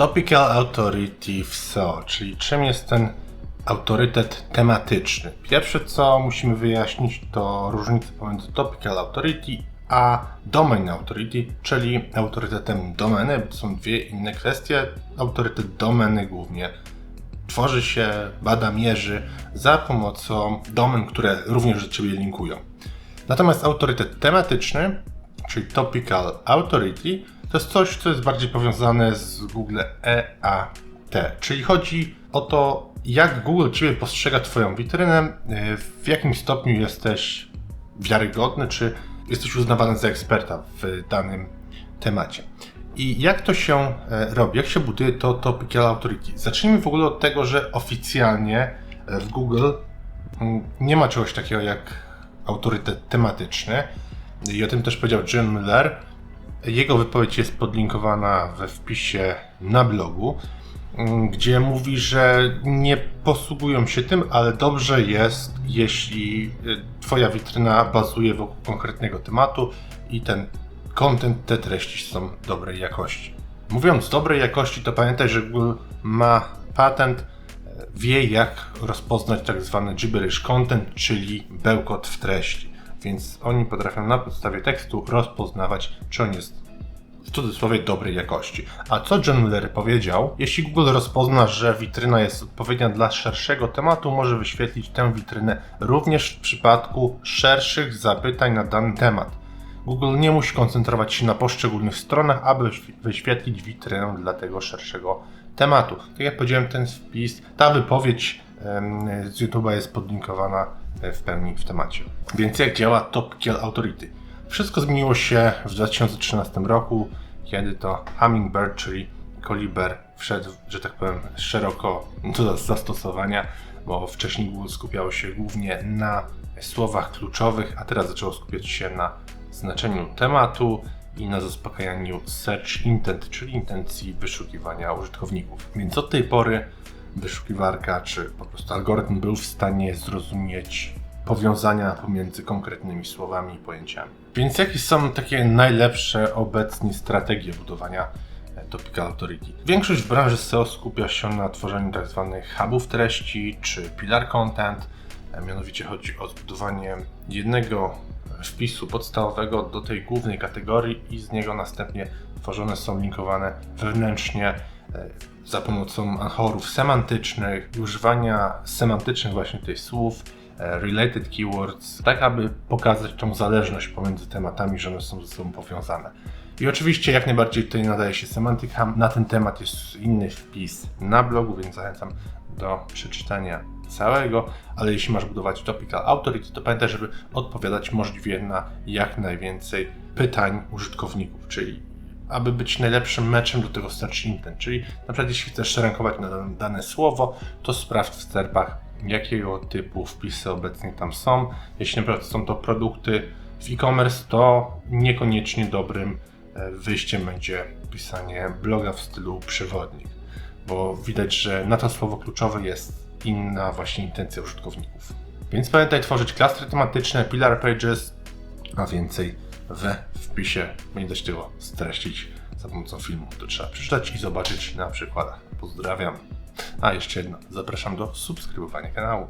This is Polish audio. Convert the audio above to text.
Topical Authority w SEO, czyli czym jest ten autorytet tematyczny. Pierwsze co musimy wyjaśnić to różnica pomiędzy Topical Authority a Domain Authority, czyli autorytetem domeny. To są dwie inne kwestie. Autorytet domeny głównie tworzy się, bada, mierzy za pomocą domen, które również do Ciebie linkują. Natomiast autorytet tematyczny, czyli Topical Authority, to jest coś, co jest bardziej powiązane z Google EAT, czyli chodzi o to, jak Google Ciebie postrzega Twoją witrynę, y, w jakim stopniu jesteś wiarygodny, czy jesteś uznawany za eksperta w danym temacie. I jak to się e, robi? Jak się buduje to Topical Authority? Zacznijmy w ogóle od tego, że oficjalnie e, w Google mm, nie ma czegoś takiego jak autorytet tematyczny. I o tym też powiedział Jim Miller. Jego wypowiedź jest podlinkowana we wpisie na blogu, mm, gdzie mówi, że nie posługują się tym, ale dobrze jest, jeśli y, Twoja witryna bazuje wokół konkretnego tematu i ten content, te treści są dobrej jakości. Mówiąc dobrej jakości, to pamiętaj, że Google ma patent, e, wie jak rozpoznać tak zwany gibberish content, czyli bełkot w treści. Więc oni potrafią na podstawie tekstu rozpoznawać, czy on jest w cudzysłowie dobrej jakości. A co John Miller powiedział? Jeśli Google rozpozna, że witryna jest odpowiednia dla szerszego tematu, może wyświetlić tę witrynę również w przypadku szerszych zapytań na dany temat. Google nie musi koncentrować się na poszczególnych stronach, aby wyświetlić witrynę dla tego szerszego tematu. Tak jak powiedziałem, ten wpis, ta wypowiedź z YouTube'a jest podlinkowana e, w pełni w temacie. Więc jak działa Topical Authority? Wszystko zmieniło się w 2013 roku, kiedy to Hummingbird, czyli Koliber, wszedł, że tak powiem, szeroko do zastosowania, bo wcześniej Google skupiało się głównie na słowach kluczowych, a teraz zaczęło skupiać się na znaczeniu tematu i na zaspokajaniu search intent, czyli intencji wyszukiwania użytkowników. Więc od tej pory wyszukiwarka czy po prostu algorytm był w stanie zrozumieć powiązania pomiędzy konkretnymi słowami i pojęciami. Więc jakie są takie najlepsze obecnie strategie budowania e, Topical Authority? Większość branży SEO skupia się na tworzeniu tzw. hubów treści czy pillar content. E, Mianowicie chodzi o zbudowanie jednego wpisu podstawowego do tej głównej kategorii i z niego następnie tworzone są linkowane wewnętrznie za pomocą anchorów semantycznych, używania semantycznych właśnie tych słów, e, related keywords, tak aby pokazać tą zależność pomiędzy tematami, że one są ze sobą powiązane. I oczywiście jak najbardziej tutaj nadaje się Semantic Ham. Na ten temat jest inny wpis na blogu, więc zachęcam do przeczytania całego, ale jeśli masz budować Topical Authority, to pamiętaj, żeby odpowiadać możliwie na jak najwięcej pytań użytkowników, czyli aby być najlepszym meczem do tego search intent, czyli na przykład jeśli chcesz rankować na dane- słowo, to sprawdź w sterpach jakiego typu wpisy obecnie tam są. Jeśli na przykład są to produkty w e-commerce, to niekoniecznie dobrym e, wyjściem będzie pisanie bloga w stylu przewodnik, bo widać, że na to słowo kluczowe jest inna właśnie intencja użytkowników. Więc pamiętaj tworzyć klastry tematyczne, pillar pages, a więcej we wpisie będzie się tego streścić za pomocą filmu. To trzeba przeczytać i zobaczyć na przykładach. Pozdrawiam. A jeszcze jedno, zapraszam do subskrybowania kanału.